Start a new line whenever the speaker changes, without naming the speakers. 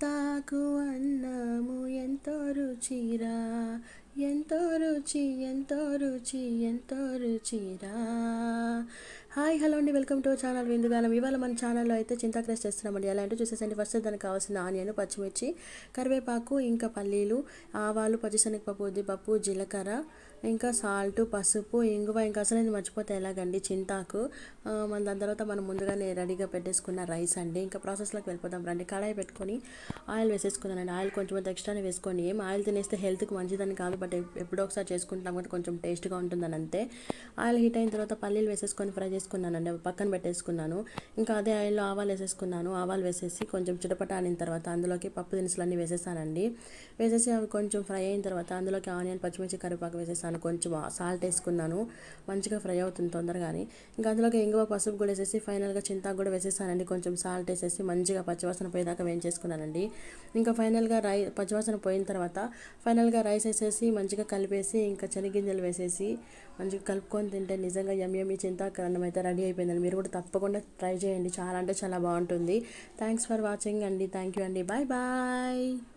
తాకు అన్నము ఎంతో రుచిరా ఎంతో రుచి ఎంతో రుచి ఎంతో రుచిరా హాయ్ హలో అండి. వెల్కమ్ టు ఛానల్ విందుగాలం ఇవాళ మన ఛానల్లో అయితే చింతాకు రైస్ చేస్తున్నామండి. ఎలా అంటే చూసేసండి ఫస్ట్ దానికి కావాల్సిన ఆనియన్ పచ్చిమిర్చి కరివేపాకు ఇంకా పల్లీలు ఆవాలు పచ్చిశనగపప్పు ఉద్దిపప్పు జీలకర్ర ఇంకా సాల్ట్ పసుపు ఇంగువ ఇంకా అసలు నేను మర్చిపోతే ఎలాగండి? చింతాకు. మన దాని తర్వాత మనం ముందుగానే రెడీగా పెట్టేసుకున్న రైస్ అండి. ఇంకా ప్రాసెస్లోకి వెళ్ళిపోదాం రండి. కడాయి పెట్టుకొని ఆయిల్ వేసేసుకున్నానండి ఆయిల్ కొంచెం ఎక్స్ట్రానే వేసుకొని ఏం ఆయిల్ తినేస్తే హెల్త్కి మంచిదని కాదు బట్ ఎప్పుడో ఒకసారి చేసుకుంటాం కదా కొంచెం టేస్ట్గా ఉంటుందని అంతే. ఆయిల్ హీట్ అయిన తర్వాత పల్లీలు వేసేసుకొని ఫ్రై వేసుకున్నానండి పక్కన పెట్టేసుకున్నాను. ఇంకా అదే ఆయిల్లో ఆవాలు వేసేసుకున్నాను. ఆవాలు వేసేసి కొంచెం చిటపట ఆనిన తర్వాత అందులోకి పప్పు దినుసులన్నీ వేసేసానండి. వేసేసి అవి కొంచెం ఫ్రై అయిన తర్వాత అందులోకి ఆనియన్ పచ్చిమిర్చి కరివేపాకు వేసేసాను. కొంచెం సాల్ట్ వేసుకున్నాను. మంచిగా ఫ్రై అవుతుంది తొందరగానే. ఇంకా అందులోకి ఇంగువ పసుపు కూడా వేసేసి ఫైనల్గా చింతాకు కూడా వేసేసానండి. కొంచెం సాల్ట్ వేసేసి మంచిగా పచ్చివాసన పోయేదాకా వేయించేసుకున్నానండి. ఇంకా ఫైనల్గా రై పచ్చివాసన పోయిన తర్వాత ఫైనల్గా రైస్ వేసేసి మంచిగా కలిపేసి ఇంకా శనగింజలు వేసేసి మంచిగా కలుపుకొని తింటే నిజంగా ఎమ్ ఎమ్మి చింతాకు అన్నం అయితే రెడీ అయిపోయిందండి. మీరు కూడా తప్పకుండా ట్రై చేయండి. చాలా అంటే చాలా బాగుంటుంది. థ్యాంక్స్ ఫర్ వాచింగ్ అండి. థ్యాంక్ యూ అండి. Bye bye